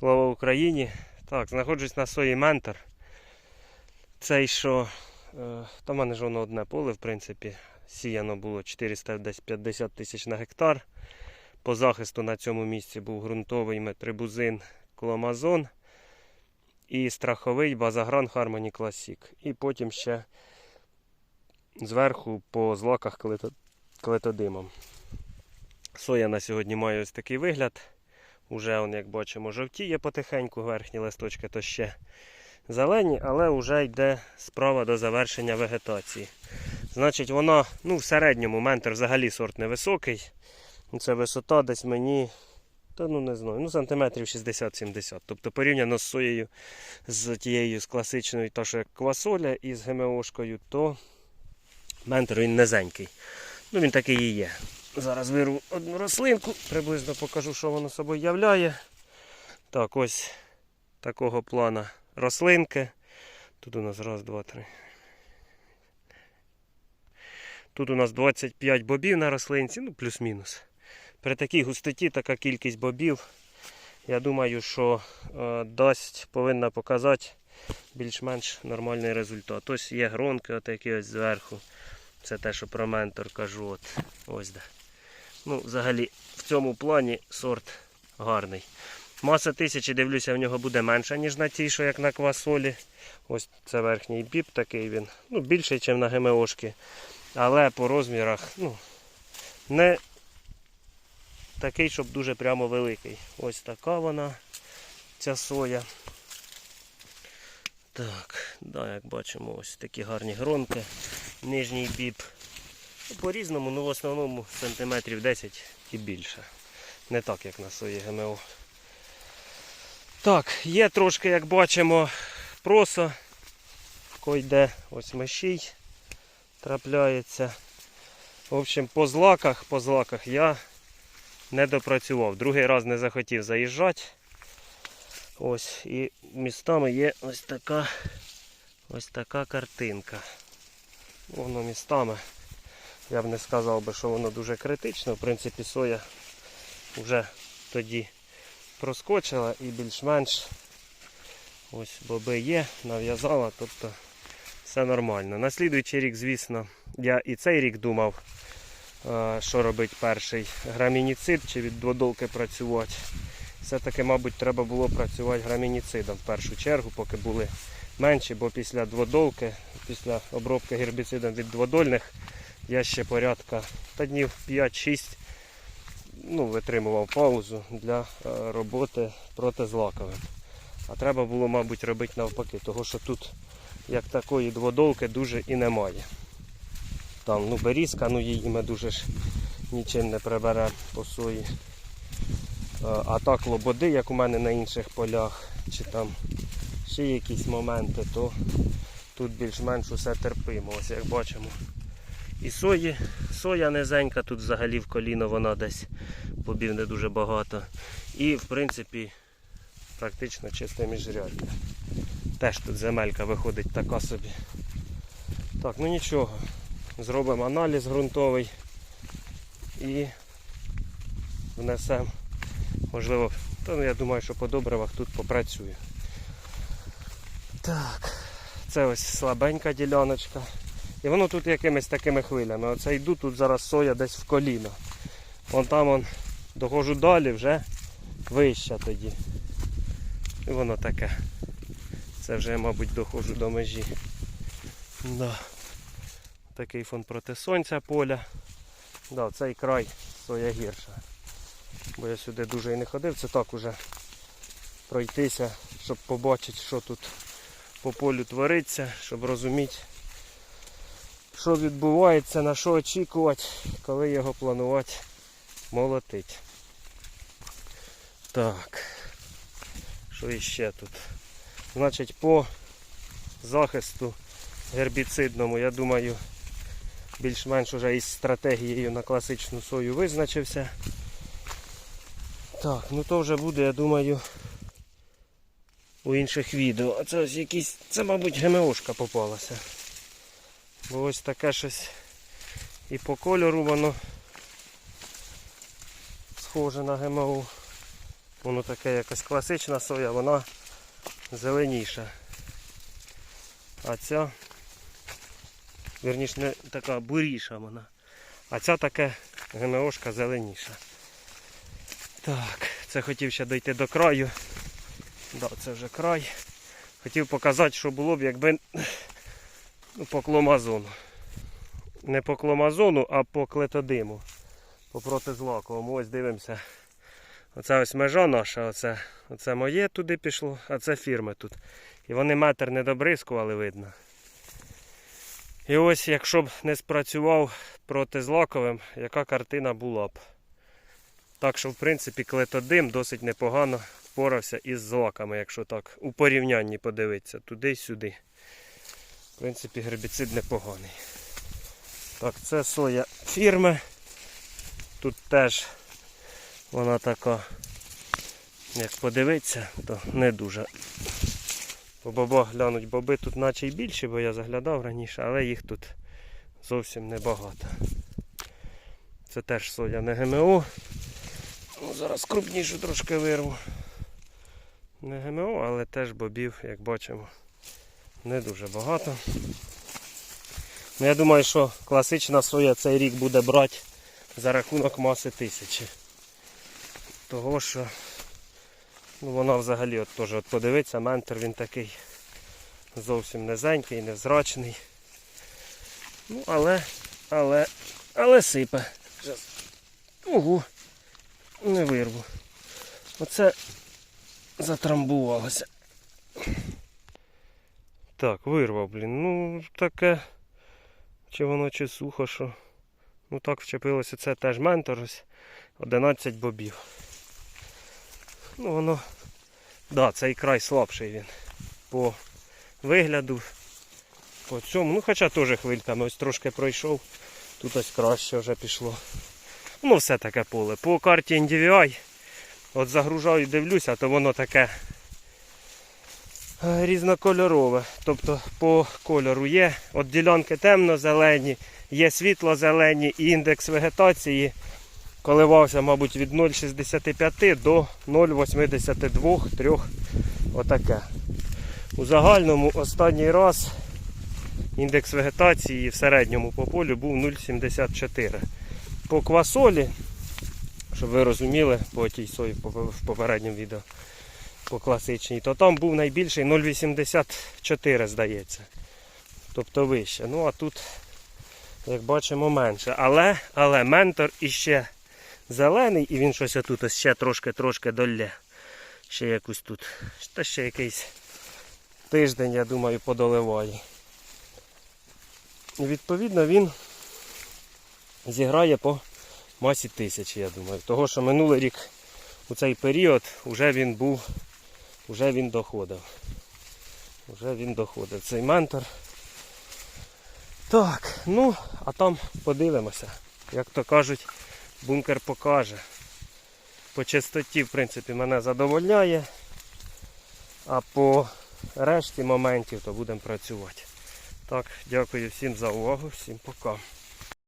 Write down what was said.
Слава Україні! Так, знаходжусь на сої ментор. Цей що. Е, там в мене ж воно одне поле, в принципі. Сіяно було 450 тисяч на гектар. По захисту на цьому місці був ґрунтовий метрибузин Кломазон і страховий базагран Harmony Classic. І потім ще зверху по злаках клетодимом. Соя на сьогодні має ось такий вигляд. Уже, он, як бачимо, жовтіє потихеньку, верхні листочки то ще зелені, але вже йде справа до завершення вегетації. Значить, вона ну, в середньому ментр взагалі сорт невисокий. Це висота десь мені, та ну не знаю, ну сантиметрів 60-70. Тобто порівняно з соєю, з тією з класичною, та що квасоля і з ГМОшкою, то ментр він низенький. Ну він такий і є. Зараз вирву одну рослинку, приблизно покажу, що воно собою являє. Так, ось такого плана рослинки. Тут у нас раз, два, три. Тут у нас 25 бобів на рослинці, ну плюс-мінус. При такій густоті така кількість бобів, я думаю, що е, дасть, повинна показати більш-менш нормальний результат. Ось є гронки, отакі ось зверху. Це те, що про ментор кажу. От, ось де. Ну, взагалі, в цьому плані сорт гарний. Маса тисячі, дивлюся, в нього буде менша, ніж на тій, що як на квасолі. Ось це верхній біб такий він. Ну, більший, ніж на ГМОшки. Але по розмірах, ну, не такий, щоб дуже прямо великий. Ось така вона, ця соя. Так, да, як бачимо, ось такі гарні гронки. Нижній біб. По-різному, ну в основному сантиметрів 10 і більше. Не так, як на сої ГМО. Так, є трошки, як бачимо, проса. Койде ось мещій трапляється. В общем, по злаках, по злаках я не допрацював. Другий раз не захотів заїжджати. Ось, і містами є ось така ось така картинка. Воно містами. Я б не сказав би, що воно дуже критично. В принципі, соя вже тоді проскочила і більш-менш ось боби є, нав'язала, тобто все нормально. На слідуючий рік, звісно, я і цей рік думав, е, що робити перший грамініцид чи від дводолки працювати. Все-таки, мабуть, треба було працювати грамініцидом в першу чергу, поки були менші, бо після дводолки, після обробки гербіцидом від дводольних, я ще порядка та днів 5-6 ну, витримував паузу для е, роботи проти злаковим. А треба було, мабуть, робити навпаки, тому що тут як такої дводолки дуже і немає. Там ну, берізка, ну її ми дуже ж нічим не приберемо по сої. Е, А так лободи, як у мене на інших полях, чи там ще якісь моменти, то тут більш-менш усе терпимо. Ось як бачимо. І сої, соя низенька, тут взагалі в коліно вона десь бобів не дуже багато. І в принципі практично чисте міжрядне. Теж тут земелька виходить така собі. Так, ну нічого. Зробимо аналіз ґрунтовий і внесемо. Можливо, то ну, я думаю, що по добривах тут попрацює. Так, це ось слабенька діляночка. І воно тут якимись такими хвилями. Оце йду, тут зараз соя десь в коліно. Вон там вон, доходжу далі, вже вище тоді. І воно таке. Це вже, мабуть, доходжу до межі. Да. Такий фон проти сонця поля. Да, цей край соя гірша. Бо я сюди дуже і не ходив, це так уже пройтися, щоб побачити, що тут по полю твориться, щоб розуміти, що відбувається, на що очікувати, коли його планувати молотити. Так, що іще тут? Значить, по захисту гербіцидному, я думаю, більш-менш уже із стратегією на класичну сою визначився. Так, ну то вже буде, я думаю, у інших відео. А це ось якісь, це, мабуть, ГМОшка попалася. Бо ось таке щось і по кольору воно схоже на ГМО. Воно таке якась класична соя, вона зеленіша. А ця, вірніше, не така буріша вона. А ця таке ГМОшка зеленіша. Так, це хотів ще дойти до краю. Да, це вже край. Хотів показати, що було б, якби ну, по кломазону. Не по кломазону, а по клетодиму. По протизлаковому. Ось дивимося. Оце ось межа наша, оце, оце моє туди пішло, а це фірми тут. І вони метр не добризкували, видно. І ось, якщо б не спрацював протизлаковим, яка картина була б. Так що, в принципі, клетодим досить непогано впорався із злаками, якщо так у порівнянні подивитися, туди й сюди. В принципі, гербіцид непоганий. Так, це соя фірми. Тут теж вона така, як подивитися, то не дуже. По бобах глянуть боби тут наче й більші, бо я заглядав раніше, але їх тут зовсім небагато. Це теж соя не ГМО. Ну, зараз крупнішу трошки вирву. Не ГМО, але теж бобів, як бачимо, не дуже багато. Ну, я думаю, що класична соя цей рік буде брати за рахунок маси тисячі. Того що ну, вона взагалі от теж от подивиться, ментор він такий зовсім низенький, невзрачний. Ну, але, але, але сипе. Щас. Ого, не вирву. Оце затрамбувалося. Так, вирвав, блін. Ну, таке. Чи воно чи сухо, що. Ну так вчепилося. Це теж ментор ось. 11 бобів. Ну воно. Да, цей край слабший він. По вигляду. По цьому. Ну хоча теж хвильками ось трошки пройшов. Тут ось краще вже пішло. Ну все таке поле. По карті NDVI. От загружаю, дивлюся, то воно таке різнокольорове. Тобто по кольору є от ділянки темно-зелені, є світло-зелені і індекс вегетації коливався, мабуть, від 0,65 до 0,82 3 Отаке. У загальному останній раз індекс вегетації в середньому по полю був 0,74. По квасолі, щоб ви розуміли, по тій сої в попередньому відео по класичній, то там був найбільший 0,84, здається. Тобто вище. Ну а тут, як бачимо, менше. Але, але ментор іще зелений і він щось отут ще трошки-трошки долє. Ще якусь тут. Та ще якийсь тиждень, я думаю, подоливає. І відповідно він зіграє по масі тисячі, я думаю. Того, що минулий рік у цей період вже він був, вже він доходив. Вже він доходив. Цей ментор. Так, ну, а там подивимося. Як то кажуть, бункер покаже. По чистоті, в принципі, мене задовольняє. А по решті моментів то будемо працювати. Так, дякую всім за увагу, всім пока.